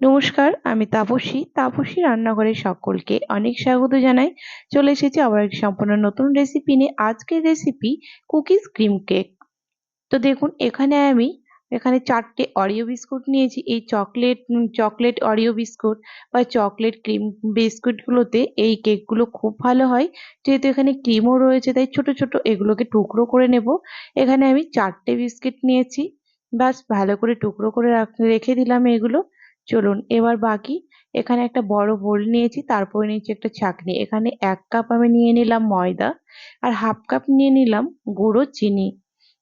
নমস্কার, আমি তাপসী। তাপসী রান্নাঘরে সকলকে অনেক স্বাগত জানাই। চলে এসেছি আবার একটি সম্পূর্ণ নতুন রেসিপি নিয়ে। আজকের রেসিপি কুকিজ ক্রিম কেক তো দেখুন, এখানে আমি, এখানে চারটে অরিও বিস্কুট নিয়েছি। এই চকলেট চকলেট অরিও বিস্কুট বা চকলেট ক্রিম বিস্কুটগুলোতে এই কেকগুলো খুব ভালো হয়। যেহেতু এখানে ক্রিমও রয়েছে, তাই ছোট ছোট এগুলোকে টুকরো করে নেব। এখানে আমি চারটে বিস্কিট নিয়েছি। বাস ভালো করে টুকরো করে রেখে দিলাম এগুলো। চলুন এবার বাকি। এখানে একটা বড় বোল নিয়েছি, তারপরে নিয়েছি একটা ছাঁকনি এখানে এক কাপ আমি নিয়ে নিলাম ময়দা আর হাফ কাপ নিয়ে নিলাম গুঁড়ো চিনি।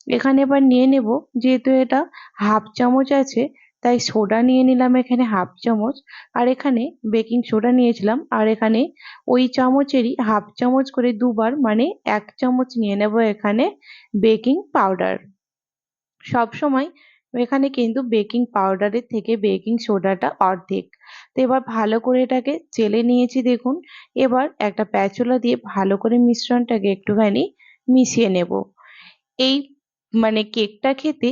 এখানে এবার নিয়ে নেব, যেহেতু এটা হাফ চামচ আছে, তাই সোডা নিয়ে নিলাম এখানে হাফ চামচ। আর এখানে বেকিং সোডা নিয়েছিলাম, আর এখানে ওই চামচেরই হাফ চামচ করে দুবার মানে এক চামচ নিয়ে নেব এখানে বেকিং পাউডার সব সময় এখানে কিন্তু বেকিং পাউডারের থেকে বেকিং সোডাটা অর্ধেক। তো এবার ভালো করে এটাকে চেলে নিয়েছি দেখুন। এবার একটা প্যাচুলা দিয়ে ভালো করে মিশ্রণটাকে একটুখানি মিশিয়ে নেব। এই মানে কেকটা খেতে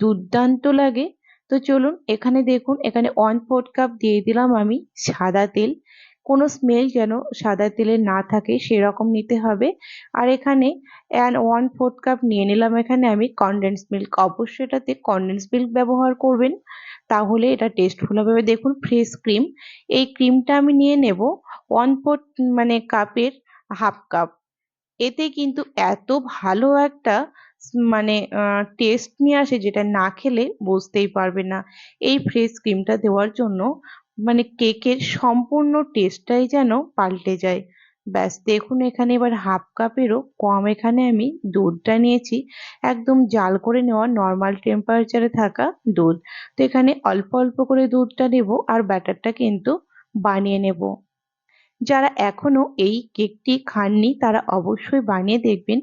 দুর্দান্ত লাগে। তো চলুন এখানে দেখুন, এখানে ওয়ান ফোর্থ কাপ দিয়ে দিলাম আমি সাদা তেল। কোনো স্মেল যেন সাদা তেলে না থাকে সেরকম নিতে হবে। আর এখানে অ্যান্ড ওয়ান ফোর্থ কাপ নিয়ে নিলাম এখানে আমি কনডেন্স মিল্ক অবশ্যই এটাতে কনডেন্স মিল্ক ব্যবহার করবেন, তাহলে এটা টেস্টফুল হবে। দেখুন ফ্রেশ ক্রিম এই ক্রিমটা আমি নিয়ে নেব ওয়ান ফোর্থ মানে কাপের হাফ কাপ এতে কিন্তু এত ভালো একটা মানে টেস্ট নিয়ে আসে যেটা না খেলে বুঝতেই পারবে না। এই ফ্রেশ ক্রিমটা দেওয়ার জন্য মানে কেকের সম্পূর্ণ টেস্টটাই যেন পাল্টে যায়। ব্যাস, দেখুন এখানে এবার হাফ কাপেরও কম এখানে আমি দুধটা নিয়েছি। একদম জাল করে নেওয়া নর্মাল টেম্পারেচারে থাকা দুধ। তো এখানে অল্প অল্প করে দুধটা নেব আর ব্যাটারটা কিন্তু বানিয়ে নেব। যারা এখনও এই কেকটি খাননি, তারা অবশ্যই বানিয়ে দেখবেন।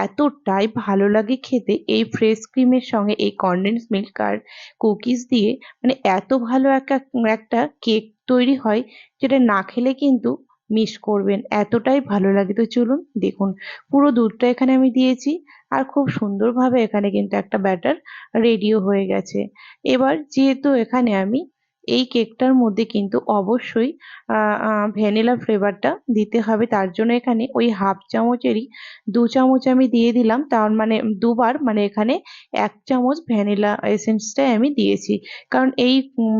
এতটাই ভালো লাগে খেতে। এই ফ্রেশ ক্রিমের সঙ্গে এই কনডেন্স মিল্ক আর কুকিজ দিয়ে মানে এত ভালো একটা একটা কেক তৈরি হয়, যেটা না খেলে কিন্তু মিস করবেন। এতটাই ভালো লাগে। তো চলুন, দেখুন, পুরো দুধটা এখানে আমি দিয়েছি আর খুব সুন্দরভাবে এখানে কিন্তু একটা ব্যাটার রেডিও হয়ে গেছে। এবার যেহেতু এখানে আমি এই কেকটার মধ্যে কিন্তু অবশ্যই ভ্যানিলা ফ্লেভারটা দিতে হবে। তার জন্য এখানে ওই হাফ চামচেরই দু চামচ আমি দিয়ে দিলাম। তার মানে দুবার মানে এখানে এক চামচ ভ্যানিলা এসেন্সটাই আমি দিয়েছি। কারণ এই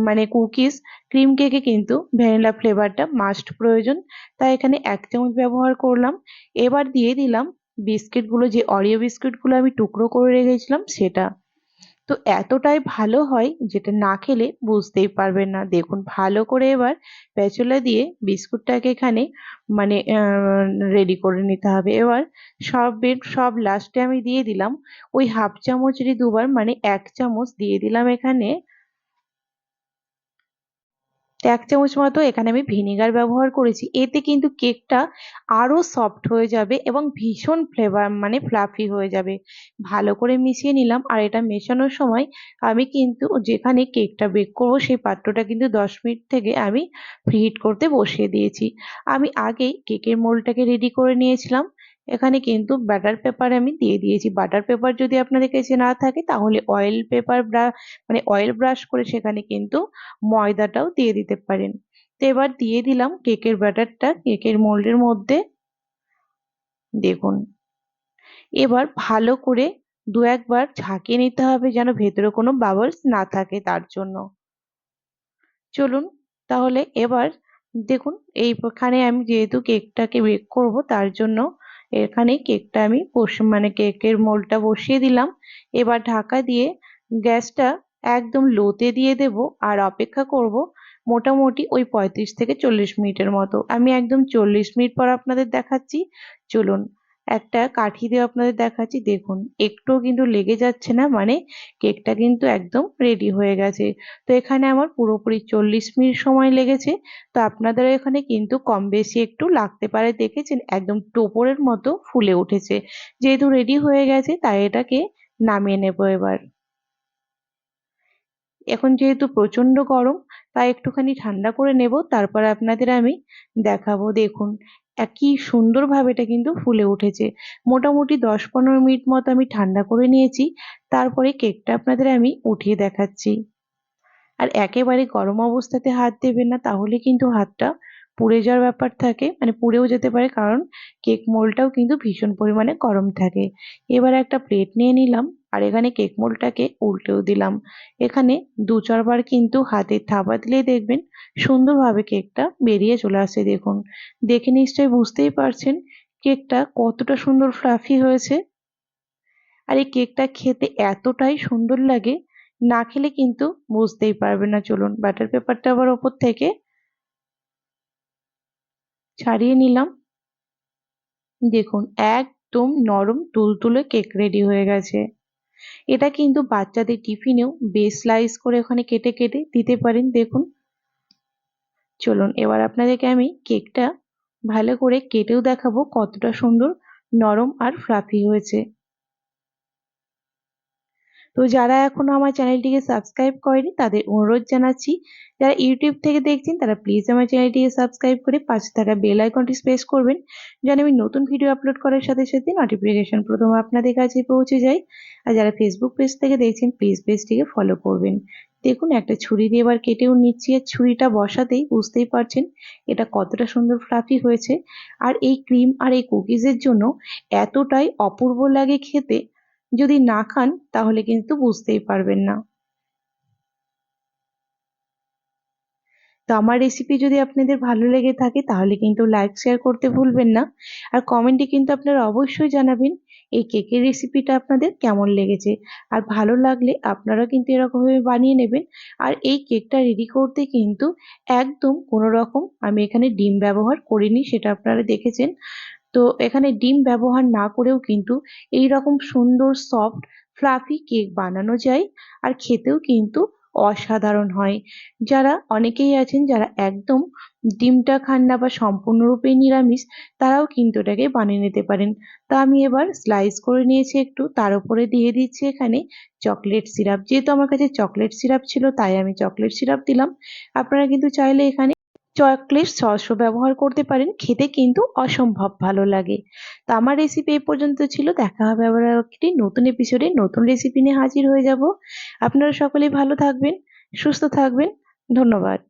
মানে কুকিজ ক্রিম কেকে কিন্তু ভ্যানিলা ফ্লেভারটা মাস্ট প্রয়োজন। তাই এখানে এক চামচ ব্যবহার করলাম। এবার দিয়ে দিলাম বিস্কিটগুলো, যে অরিও বিস্কিটগুলো আমি টুকরো করে রেখেছিলাম সেটা। তো এতটাই ভালো হয় যেটা না খেলে বুঝতেই পারবেন না। দেখুন, ভালো করে এবার প্যাচুলা দিয়ে বিস্কুটটাকে এখানে মানে রেডি করে নিতে হবে। এবার সব বেড সব লাস্টে আমি দিয়ে দিলাম ওই হাফ চামচেরই দুবার মানে এক চামচ দিয়ে দিলাম এখানে এক চামচ মতো এখানে আমি ভিনিগার ব্যবহার করেছি। এতে কিন্তু কেকটা আরও সফট হয়ে যাবে এবং ভীষণ ফ্লেভার মানে ফ্লাফি হয়ে যাবে। ভালো করে মিশিয়ে নিলাম আর এটা মেশানোর সময় আমি কিন্তু যেখানে কেকটা বেক করব সেই পাত্রটা কিন্তু দশ মিনিট থেকে আমি ফ্রিহিট করতে বসিয়ে দিয়েছি। আমি আগেই কেকের মোলটাকে রেডি করে নিয়েছিলাম। এখানে কিন্তু বাটার পেপার আমি দিয়ে দিয়েছি। বাটার পেপার যদি আপনাদের কাছে না থাকে, তাহলে অয়েল পেপার ব্রা মানে অয়েল ব্রাশ করে সেখানে কিন্তু ময়দাটাও দিয়ে দিতে পারেন। তো এবার দিয়ে দিলাম কেকের ব্যাটারটা কেকের মোল্ডের মধ্যে দেখুন। এবার ভালো করে দু একবার ঝাঁকিয়ে নিতে হবে যেন ভেতরে কোনো বাবলস না থাকে তার জন্য। চলুন তাহলে এবার দেখুন, এইখানে আমি যেহেতু কেকটাকে বেক করব, তার জন্য এখানে কেকটা আমি মানে কেকের মোলটা বসিয়ে দিলাম। এবার ঢাকা দিয়ে গ্যাসটা একদম লোতে দিয়ে দেব আর অপেক্ষা করব মোটামুটি ওই পঁয়ত্রিশ থেকে চল্লিশ মিনিটের মতো। আমি একদম চল্লিশ মিনিট পর আপনাদের দেখাচ্ছি। চলুন একটা কাঠি দিয়ে আপনাদের দেখাচ্ছি। দেখুন, একটুও কিন্তু লেগে যাচ্ছে না মানে কেকটা কিন্তু একদম রেডি হয়ে গেছে। তো এখানে আমার পুরোপুরি চল্লিশ মিনিট সময় লেগেছে। তো আপনাদের এখানে কিন্তু কম বেশি একটু লাগতে পারে দেখেছেন, একদম টোপরের মতো ফুলে উঠেছে। যেহেতু রেডি হয়ে গেছে, তাই এটাকে নামিয়ে নেব এবার। এখন যেহেতু প্রচণ্ড গরম তাই একটুখানি ঠান্ডা করে নেব, তারপর আপনাদের আমি দেখাবো। দেখুন, একই সুন্দরভাবে এটা কিন্তু ফুলে উঠেছে। মোটামুটি দশ পনেরো মিনিট মতো আমি ঠান্ডা করে নিয়েছি, তারপরে কেকটা আপনাদের আমি উঠিয়ে দেখাচ্ছি। আর একেবারে গরম অবস্থাতে হাত দেবেন না, তাহলে কিন্তু হাতটা পুড়ে যাওয়ার ব্যাপার থাকে মানে পুড়েও যেতে পারে, কারণ কেক মোলটাও কিন্তু ভীষণ পরিমাণে গরম থাকে। এবার একটা প্লেট নিয়ে নিলাম। আর এখানে কেক মোলটাকে উল্টেও দিলাম। এখানে দু চারবার কিন্তু হাতে থাবা দিলেই দেখবেন সুন্দরভাবে কেকটা বেরিয়ে চলে আসে দেখুন। দেখে নিশ্চয়ই বুঝতেই পারছেন কেকটা কতটা সুন্দর ফ্লাফি হয়েছে। আর এই কেকটা খেতে এতটাই সুন্দর লাগে, না খেলে কিন্তু বুঝতেই পারবে না। চলুন বাটার পেপারটা আবার ওপর থেকে ছাড়িয়ে নিলাম। দেখুন, একদম নরম তুলতুলে কেক রেডি হয়ে গেছে। এটা কিন্তু বাচ্চাদের টিফিনেও বেশ স্লাইস করে ওখানে কেটে কেটে দিতে পারেন, দেখুন। চলুন, এবার আপনাদেরকে আমি কেকটা ভালো করে কেটেও দেখাবো কতটা সুন্দর নরম আর ফ্লাফি হয়েছে। তো যারা এখনও আমার চ্যানেলটিকে সাবস্ক্রাইব করেনি, তাদের অনুরোধ জানাচ্ছি, যারা ইউটিউব থেকে দেখছেন, তারা প্লিজ আমার চ্যানেলটিকে সাবস্ক্রাইব করে পাশে থাকা বেল আইকনটি প্রেস করবেন, যেন আমি নতুন ভিডিও আপলোড করার সাথে সাথে নোটিফিকেশন প্রথম আপনাদের কাছে পৌঁছে যায়। আর যারা ফেসবুক পেজ থেকে দেখছেন প্লিজ পেজটিকে ফলো করবেন। দেখুন, একটা ছুরি দিয়ে এবার কেটেও নিচ্ছি, আর ছুরিটা বসাতেই বুঝতেই পারছেন এটা কতটা সুন্দর ফ্লাফি হয়েছে। আর এই ক্রিম আর এই কুকিজের জন্য এতটাই অপূর্ব লাগে খেতে যদি না খান, তাহলে কিন্তু বুঝতেই পারবেন না। তো আমার রেসিপি যদি আপনাদের ভালো লেগে থাকে, তাহলে কিন্তু লাইক শেয়ার করতে ভুলবেন না। আর কমেন্টে কিন্তু আপনারা অবশ্যই জানাবেন, এই কেকের রেসিপিটা আপনাদের কেমন লেগেছে। আর ভালো লাগলে আপনারা কিন্তু এরকমভাবে বানিয়ে নেবেন। আর এই কেকটা রেডি করতে কিন্তু একদম কোনো রকম আমি এখানে ডিম ব্যবহার করিনি, সেটা আপনারা দেখেছেন। তো এখানে ডিম ব্যবহার না করেও কিন্তু এই রকম সুন্দর সফট ফ্লাফি কেক বানানো যায় আর খেতেও কিন্তু অসাধারণ হয়। যারা অনেকেই আছেন যারা একদম ডিমটা খান না বা সম্পূর্ণরূপে নিরামিষ, তারাও কিন্তু এটাকে বানিয়ে নিতে পারেন। তা আমি এবার স্লাইস করে নিয়েছি একটু, তার উপরে দিয়ে দিচ্ছি এখানে চকলেট সিরাপ যেহেতু আমার কাছে চকলেট সিরাপ ছিল, তাই আমি চকলেট সিরাপ দিলাম। আপনারা কিন্তু চাইলে এখানে চকলেট সসও ব্যবহার করতে পারেন। খেতে কিন্তু অসম্ভব ভালো লাগে। তো আমার রেসিপি এই পর্যন্ত ছিল। দেখা হবে আবার একটি নতুন এপিসোডে নতুন রেসিপি নিয়ে হাজির হয়ে যাব। আপনারা সকলেই ভালো থাকবেন, সুস্থ থাকবেন। ধন্যবাদ।